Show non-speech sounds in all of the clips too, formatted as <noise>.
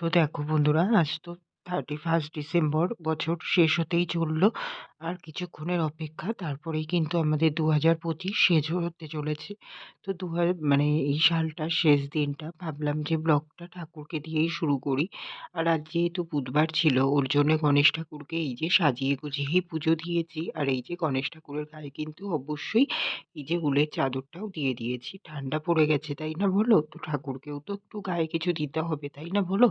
তো দেখো বন্ধুরা আজ তো থার্টি ফার্স্ট ডিসেম্বর বছর শেষ হতেই চলল। আর কিছুক্ষণের অপেক্ষা, তারপরেই কিন্তু আমাদের দু হাজার পঁচিশ শেষ হতে চলেছে। তো দু হাজার মানে এই সালটার শেষ দিনটা ভাবলাম যে ব্লগটা ঠাকুরকে দিয়েই শুরু করি। আর আজ যেহেতু বুধবার ছিল, ওর জন্য গণেশ ঠাকুরকে এই যে সাজিয়ে গুছিয়েই পুজো দিয়েছি। আর এই যে গণেশ ঠাকুরের গায়ে কিন্তু অবশ্যই এই যে উলের চাদরটাও দিয়ে দিয়েছি। ঠান্ডা পড়ে গেছে, তাই না বলো? তো ঠাকুরকেও তো একটু গায়ে কিছু দিতে হবে, তাই না বলো?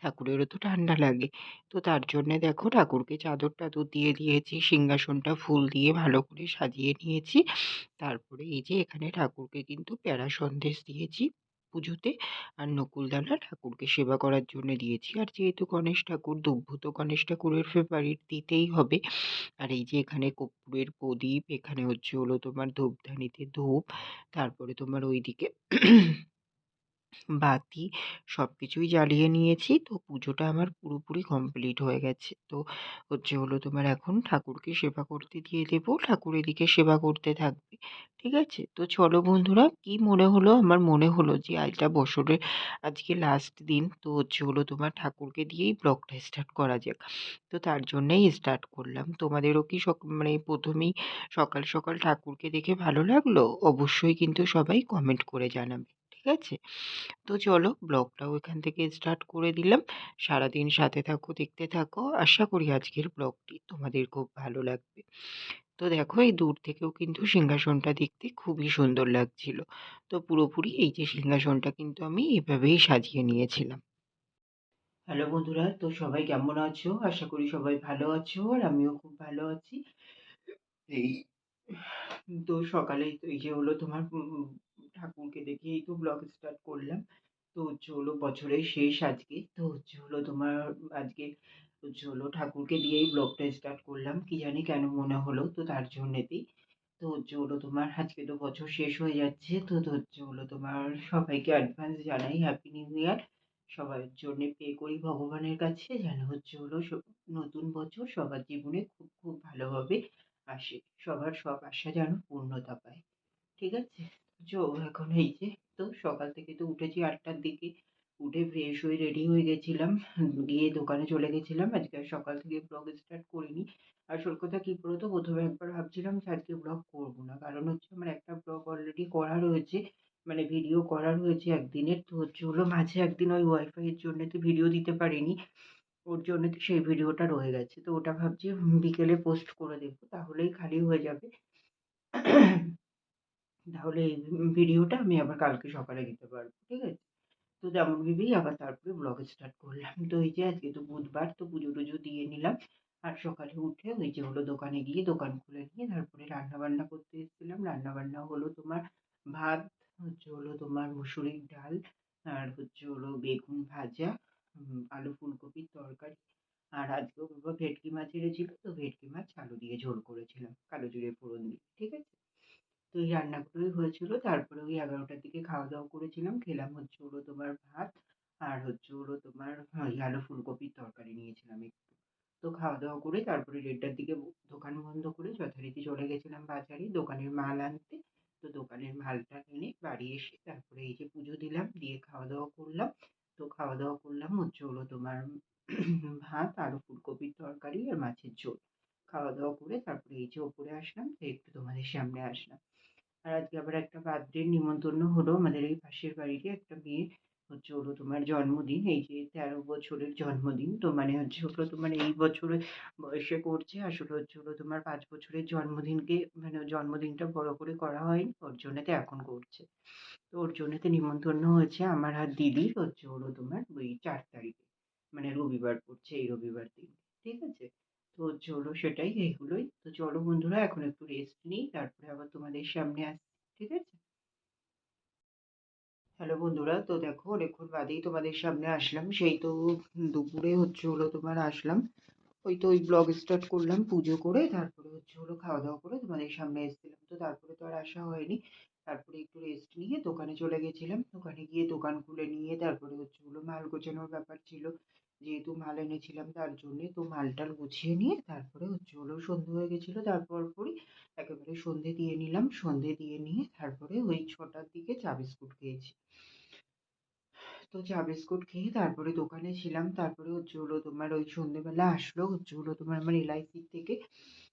ঠাকুরেরও তো ঠান্ডা লাগে। তো তার জন্যে দেখো ঠাকুরকে চাদর টাদর দিয়ে দিয়েছি। সিংহাসনটা ফুল দিয়ে ভালো করে সাজিয়ে নিয়েছি। তারপরে এই যে এখানে ঠাকুরকে কিন্তু প্যারা সন্দেশ দিয়েছি পুজোতে। আর নকুলদানা ঠাকুরকে সেবা করার জন্য দিয়েছি। আর যেহেতু গণেশ ঠাকুর, দুর্ভূত গণেশ ঠাকুরের ফেভারিট দিতেই হবে। আর এই যে এখানে কর্পূরের প্রদীপ, এখানে হচ্ছে হলো তোমার ধূপধানিতে ধূপ, তারপরে তোমার ওইদিকে বাতি সব কিছুই জ্বালিয়ে নিয়েছি। তো পুজোটা আমার পুরোপুরি কমপ্লিট হয়ে গেছে। তো হচ্ছে হলো তোমার এখন ঠাকুরকে সেবা করতে দিয়ে দেবো, ঠাকুর এদিকে সেবা করতে থাকবে। ঠিক আছে? তো চলো বন্ধুরা, কি মনে হলো? আমার মনে হলো যে আজটা বছরের আজকে লাস্ট দিন। তো হচ্ছে হলো তোমার ঠাকুরকে দিয়েই ব্লগটা স্টার্ট করা যাক। তো তার জন্যেই স্টার্ট করলাম। তোমাদেরও কি সক মানে প্রথমেই সকাল সকাল ঠাকুরকে দেখে ভালো লাগল? অবশ্যই কিন্তু সবাই কমেন্ট করে জানাবে। ঠিক আছে? তো চলো ব্লগটাও এখান থেকে স্টার্ট করে দিলাম। সারাদিন সাথে থাকো, দেখতে থাকো। আশা করি আজকের ব্লগটি তোমাদের খুব ভালো লাগবে। তো দেখো, এই দূর থেকেও কিন্তু সিংহাসনটা দেখতে খুবই সুন্দর লাগছিল। তো পুরোপুরি এই যে সিংহাসনটা কিন্তু আমি এভাবেই সাজিয়ে নিয়েছিলাম। হ্যালো বন্ধুরা, তো সবাই কেমন আছো? আশা করি সবাই ভালো আছো আর আমিও খুব ভালো আছি। এই তো সকালেই তো এই যে হলো তোমার ঠাকুরকে দেখেই তো ব্লগ স্টার্ট করলাম। তো হচ্ছে হলো বছরের শেষ আজকে। তো হচ্ছে হলো তোমার আজকে হচ্ছে হলো ঠাকুরকে দিয়েই ব্লগটা স্টার্ট করলাম। কি জানি কেন মনে হলো তো তার জন্যেতেই। তো হচ্ছে হলো তোমার আজকে তো বছর শেষ হয়ে যাচ্ছে। তো হচ্ছে হলো তোমার সবাইকে অ্যাডভান্স জানাই হ্যাপি নিউ ইয়ার সবার জন্য পে করি ভগবানের কাছে। যেন হচ্ছে হলো নতুন বছর সবার জীবনে খুব খুব ভালোভাবে আসে। সবার সব আশা যেন পূর্ণতা পায়। ঠিক আছে? চো এখন এই যে, তো সকাল থেকে তো উঠেছি আটটার দিকে। উঠে ফ্রেশ হয়ে রেডি হয়ে গেছিলাম। গিয়ে দোকানে চলে গেছিলাম। আজকে আর সকাল থেকে ব্লগ স্টার্ট করিনি। আসল কথা কী বলতো? প্রথমে একবার ভাবছিলাম যে আজকে ব্লগ করব না। কারণ হচ্ছে আমার একটা ব্লগ অলরেডি করা রয়েছে। মানে ভিডিও করা রয়েছে একদিনের। তো হচ্ছে হলো মাঝে একদিন ওই ওয়াইফাইয়ের জন্য তো ভিডিও দিতে পারিনি। ওর জন্য তো সেই ভিডিওটা রয়ে গেছে। তো ওটা ভাবছি বিকেলে পোস্ট করে দেবো। তাহলেই খালি হয়ে যাবে। তাহলে ভিডিওটা আমি আবার কালকে সকালে দিতে পারব, ঠিক আছে? তো তেমন ভেবেই আবার তারপরে ব্লগ স্টার্ট করলাম। তো এই যে আজকে তো বুধবার, তো পুজো টুজো দিয়ে নিলাম। আর সকালে উঠে ওই যে হলো দোকানে গিয়ে দোকান খুলে নিয়ে তারপরে রান্না বান্না করতে এসেছিলাম। রান্না বান্না হলো তোমার ভাত, হচ্ছে হলো তোমার মুসুরির ডাল, আর হচ্ছে হলো বেগুন ভাজা আলু ফুলকপির তরকারি। আর আজকেও বাবা ভেটকি মাছ এনেছিল, তো ভেটকি মাছ আলু দিয়ে ঝোল করেছিলাম, কালো জিরে ফোড়ন দিয়ে, ঠিক আছে? তো এই রান্নাগুলোই হয়েছিল। তারপরে ওই এগারোটার দিকে খাওয়া দাওয়া করেছিলাম। খেলাম হচ্ছে হলো তোমার ভাত আর হচ্ছে হলো তোমার ওই আলু ফুলকপির তরকারি নিয়েছিলাম একটু। তো খাওয়া দাওয়া করে তারপরে দেড়টার দিকে দোকান বন্ধ করে যথারীতি চলে গেছিলাম বাজারে। দোকানের মাল আনতে। তো দোকানের মালটা এনে বাড়ি এসে তারপরে এই যে পুজো দিলাম, দিয়ে খাওয়া দাওয়া করলাম। তো খাওয়া দাওয়া করলাম হচ্ছে হলো তোমার ভাত, আলু ফুলকপির তরকারি আর মাছের ঝোল। খাওয়া দাওয়া করে তারপরে এই যে ওপরে আসলাম, তো একটু তোমাদের সামনে আসলাম। আর আজকে আবার একটা বার্থডের নিমন্ত্রণ হলো আমাদের এই পাশের বাড়িতে একটা মেয়ের হচ্ছে হলো তোমার জন্মদিন, এই যে তেরো বছরের জন্মদিন, তো মানে হচ্ছে হলো তোমার এই বছরে বয়সে করছে আসলে হচ্ছে হলো তোমার পাঁচ বছরের জন্মদিনকে মানে জন্মদিনটা বড় করে করা হয়নি, ওর জন্যতে এখন করছে। তো ওর জন্যতে নিমন্ত্রণ হয়েছে আমার আর দিদির, হচ্ছে হলো তোমার ওই চার তারিখে মানে রবিবার পড়ছে এই রবিবার দিন, ঠিক আছে? তো চলো সেটাই এইগুলোই তো চলো বন্ধুরা, এখন একটু রেস্ট নিই, তারপরে আবার তোমাদের সামনে আসছি, ঠিক আছে? হ্যালো বন্ধুরা, তো দেখো অনেকক্ষণ বাদেই তোমাদের সামনে আসলাম। সেই তো দুপুরে হচ্ছে হলো তোমার আসলাম। ওই তো ওই ব্লগ স্টার্ট করলাম পুজো করে, তারপরে হচ্ছে হলো খাওয়া দাওয়া করে তোমাদের সামনে এসেছিলাম। তো তারপরে তো আর আসা হয়নি। তারপরে একটু রেস্ট নিয়ে দোকানে চলে গেছিলাম। দোকানে গিয়ে দোকান খুলে নিয়ে তারপরে হচ্ছে হলো মাল গোছানোর ব্যাপার ছিল। যেহেতু মাল এনেছিলাম তার জন্যে তো মালটাল গুছিয়ে নিয়ে তারপরে হচ্ছে হলো সন্ধে হয়ে গেছিল। তারপর পরই একেবারে সন্ধে দিয়ে নিলাম। সন্ধে দিয়ে নিয়ে তারপরে ওই ছটার দিকে চা বিস্কুট খেয়েছি। তো চা বিস্কুট খেয়ে তারপরে দোকানে ছিলাম। তারপরে হচ্ছে হলো তোমার ওই সন্ধ্যেবেলা আসলো। হচ্ছে হলো তোমার আমার এলআইসির থেকে।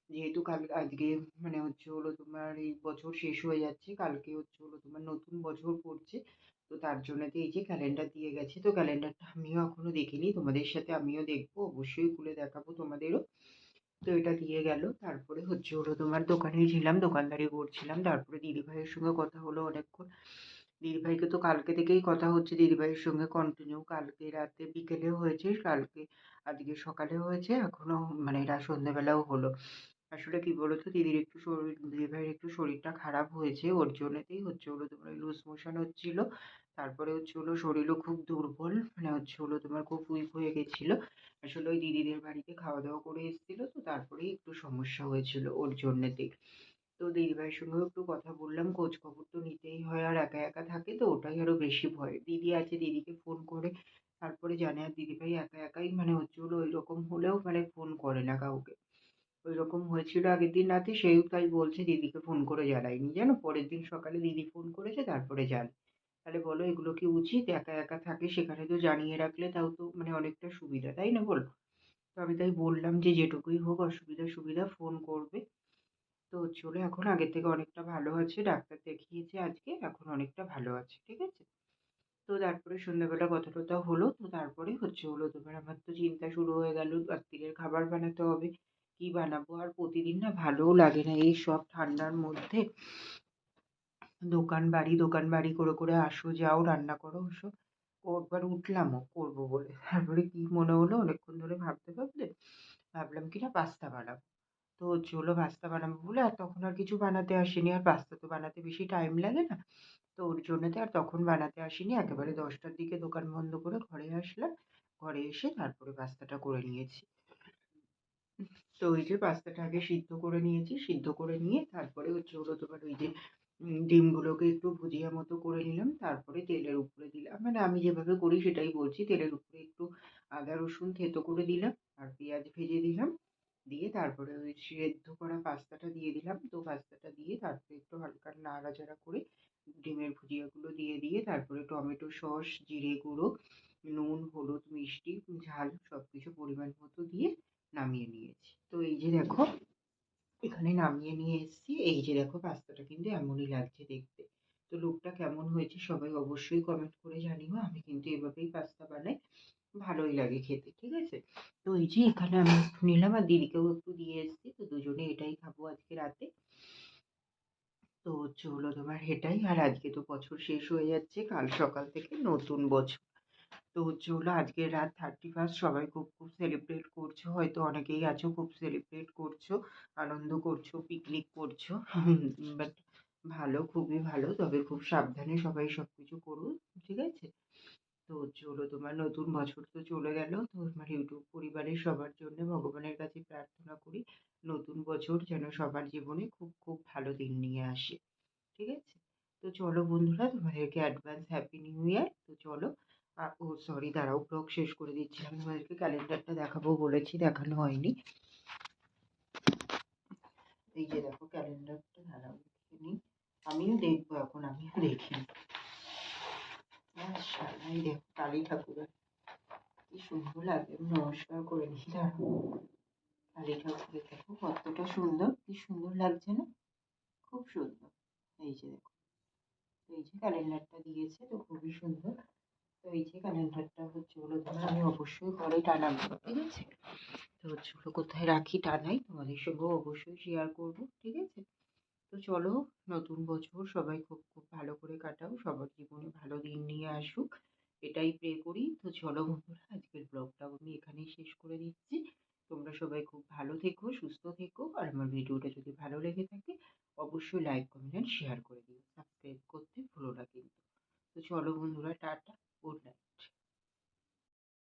যেহেতু কাল আজকে মানে হচ্ছে হলো তোমার এই বছর শেষ হয়ে যাচ্ছে। কালকে হচ্ছে হলো তোমার নতুন বছর পড়ছে। তো তার জন্য তো এই যে ক্যালেন্ডার দিয়ে গেছে। তো ক্যালেন্ডারটা আমিও এখনও দেখিনি। তোমাদের সাথে আমিও দেখব। অবশ্যই খুলে দেখাবো তোমাদেরও। তো এটা দিয়ে গেল। তারপরে হচ্ছে হলো তোমার দোকানে ছিলাম। দোকানদারি করছিলাম। তারপরে দিদিভাইয়ের সঙ্গে কথা হলো অনেকক্ষণ। দিদিভাইকে তো কালকে থেকেই কথা হচ্ছে। দিদিভাইয়ের সঙ্গে কন্টিনিউ কালকে রাতে বিকেলেও হয়েছে, কালকে আজকে সকালে হয়েছে, এখনও মানে এটা সন্ধ্যেবেলাও হলো। আসলে কি বলতো, দিদির একটু শরীর, দিদিভাইয়ের একটু শরীরটা খারাপ হয়েছে, ওর জন্যতেই হচ্ছে হলো তোমার লুজ মোশন হচ্ছিল। তারপরে হচ্ছে হলো শরীরও খুব দুর্বল মানে হচ্ছে হলো তোমার খুব উইক হয়ে গেছিল। আসলে ওই দিদিদের বাড়িতে খাওয়া দাওয়া করে এসেছিল, তো তারপরেই একটু সমস্যা হয়েছিল ওর জন্যেতেই। তো দিদিভাইয়ের সঙ্গেও একটু কথা বললাম খোঁজ খবর তো নিতেই হয়, আর একা একা থাকে তো ওটাই আরও বেশি ভয়। দিদি আছে, দিদিকে ফোন করে, তারপরে জানে আর দিদিভাই একা একাই মানে হচ্ছে হলো ওই রকম হলেও মানে ফোন করে না কাউকে। ওই রকম হয়েছিল আগের দিন রাতে, সেও তাই বলছে দিদিকে ফোন করে জানায়নি। জানো, পরের দিন সকালে দিদি ফোন করেছে, তারপরে জানে। তাহলে বলো, এগুলো কি উচিত? একা একা থাকে, সেখানে তো জানিয়ে রাখলে তাও তো মানে অনেকটা সুবিধা, তাই না বলো? তো আমি তাই বললাম যে যেটুকুই হোক অসুবিধা সুবিধা ফোন করবে। তো চলে এখন আগের থেকে অনেকটা ভালো আছে। ডাক্তার দেখিয়েছে আজকে, এখন অনেকটা ভালো আছে, ঠিক আছে? তো তারপরে সন্ধ্যাবেলা কথা টথা হলো, তো তারপরে হচ্ছে হলো তোমার আমার তো চিন্তা শুরু হয়ে গেল রাত্তিরের খাবার বানাতে হবে, কি বানাবো? আর প্রতিদিন না ভালোও লাগে না, এই সব ঠান্ডার মধ্যে। দোকান বাড়ি দোকান বাড়ি করে করে আসো, যাও, রান্না করো ওসব ও একবার উঠলামও করব বলে। তারপরে কি মনে হলো? অনেকক্ষণ ধরে ভাবতে ভাবতে ভাবলাম কি না, পাস্তা বানাবো। তো হচ্ছে হলো পাস্তা বানাবো বলে, আর তখন আর কিছু বানাতে আসেনি। আর পাস্তা তো বানাতে বেশি টাইম লাগে না। তো ওর জন্য জন্যতে আর তখন বানাতে আসিনি। একেবারে দশটার দিকে দোকান বন্ধ করে ঘরে আসলাম। ঘরে এসে তারপরে পাস্তাটা করে নিয়েছি। তো ওই যে পাস্তাটা আগে সিদ্ধ করে নিয়েছি। সিদ্ধ করে নিয়ে তারপরে হচ্ছে হলো তোমার ওই যে ডিমগুলোকে একটু ভুজিয়া মতো করে নিলাম। তারপরে তেলের উপরে দিলাম। মানে আমি যেভাবে করি সেটাই বলছি। তেলের উপরে একটু আদা রসুন থেতো করে দিলাম। আর পেঁয়াজ ভেজে দিলাম। দিয়ে তারপরে ওই সেদ্ধ করা পাস্তাটা দিয়ে দিলাম। তো পাস্তাটা দিয়ে তারপরে একটু হালকা নাড়াচাড়া করে ডিমের ভুজিয়াগুলো দিয়ে দিয়ে তারপরে টমেটো সস, জিরে গুঁড়ো, নুন, হলুদ, মিষ্টি, ঝাল সব কিছু পরিমাণ মতো দিয়ে নামিয়ে নিয়েছি। তো এই যে দেখো, এখানে নামিয়ে নিয়ে এসেছি। এই যে দেখো, পাস্তাটা কিন্তু এমনই লাগছে দেখতে। তো লুকটা কেমন হয়েছে সবাই অবশ্যই কমেন্ট করে জানিও। আমি কিন্তু এভাবেই পাস্তা বানাই। ভালোই লাগে খেতে, ঠিক আছে? তো এই যে এখানে আমি একটু নিলাম আর দিদিকেও একটু দিয়ে এসেছি, তো দুজনে এটাই খাব আজকে রাতে। তো হলো তোমার এটাই, আর আজকে তো বছর শেষ হয়ে যাচ্ছে, কাল সকাল থেকে নতুন বছর। তো হচ্ছে হলো আজকের রাত থার্টি ফার্স্ট সবাই খুব খুব সেলিব্রেট করছ, হয়তো অনেকেই আছো খুব সেলিব্রেট করছ, আনন্দ করছ পিকনিক করছ <laughs> বাট ভালো, খুবই ভালো, তবে খুব সাবধানে সবাই সব কিছু করুন, ঠিক আছে? তো হলো তোমার নতুন বছর তো চলে গেল। তো আমার ইউটিউব পরিবারের সবার জন্য ভগবানের কাছে প্রার্থনা করি, নতুন বছর যেন সবার জীবনে খুব খুব ভালো দিন নিয়ে আসে। ঠিক আছে? তো চলো বন্ধুরা, তোমাদেরকে অ্যাডভান্স হ্যাপি নিউ ইয়ার তো চলো ও সরি দাঁড়াও ব্লগ শেষ করে দিচ্ছিলাম। তোমাদেরকে ক্যালেন্ডারটা দেখাবো বলেছি, দেখানো হয়নি। এই যে দেখো ক্যালেন্ডারটা দাঁড়াও নিই। আমিও দেখব এখন, আমিও দেখি এই দেখো কালী ঠাকুরের। কি সুন্দর লাগে, নমস্কার করে দাঁড়াও কালী ঠাকুরের দেখো, কতটা সুন্দর, কি সুন্দর লাগছে না? খুব সুন্দর। এই যে দেখো, এই যে ক্যালেন্ডারটা দিয়েছে তো খুবই সুন্দর। তো এই যে ক্যালেন্ডারটা হচ্ছে হলো তোমার, আমি অবশ্যই ঘরে টানাবো, ঠিক আছে? তো হচ্ছে কোথায় রাখি, টানাই, তোমাদের সঙ্গেও অবশ্যই শেয়ার করব, ঠিক আছে? তো চলো, নতুন বছর সবাই খুব খুব ভালো করে কাটাও, সবার জীবনে ভালো দিন নিয়ে আসুক, এটাই প্রে করি। তো চলো বন্ধুরা, আজকের ব্লগটা আমি এখানেই শেষ করে দিচ্ছি। তোমরা সবাই খুব ভালো থেকো, সুস্থ থেকো, আর আমার ভিডিওটা যদি ভালো লেগে থাকে, অবশ্যই লাইক কমেন্ট শেয়ার করে দিও। সাবস্ক্রাইব করতে ভুলো না কিন্তু। তো চলো বন্ধুরা, টাটা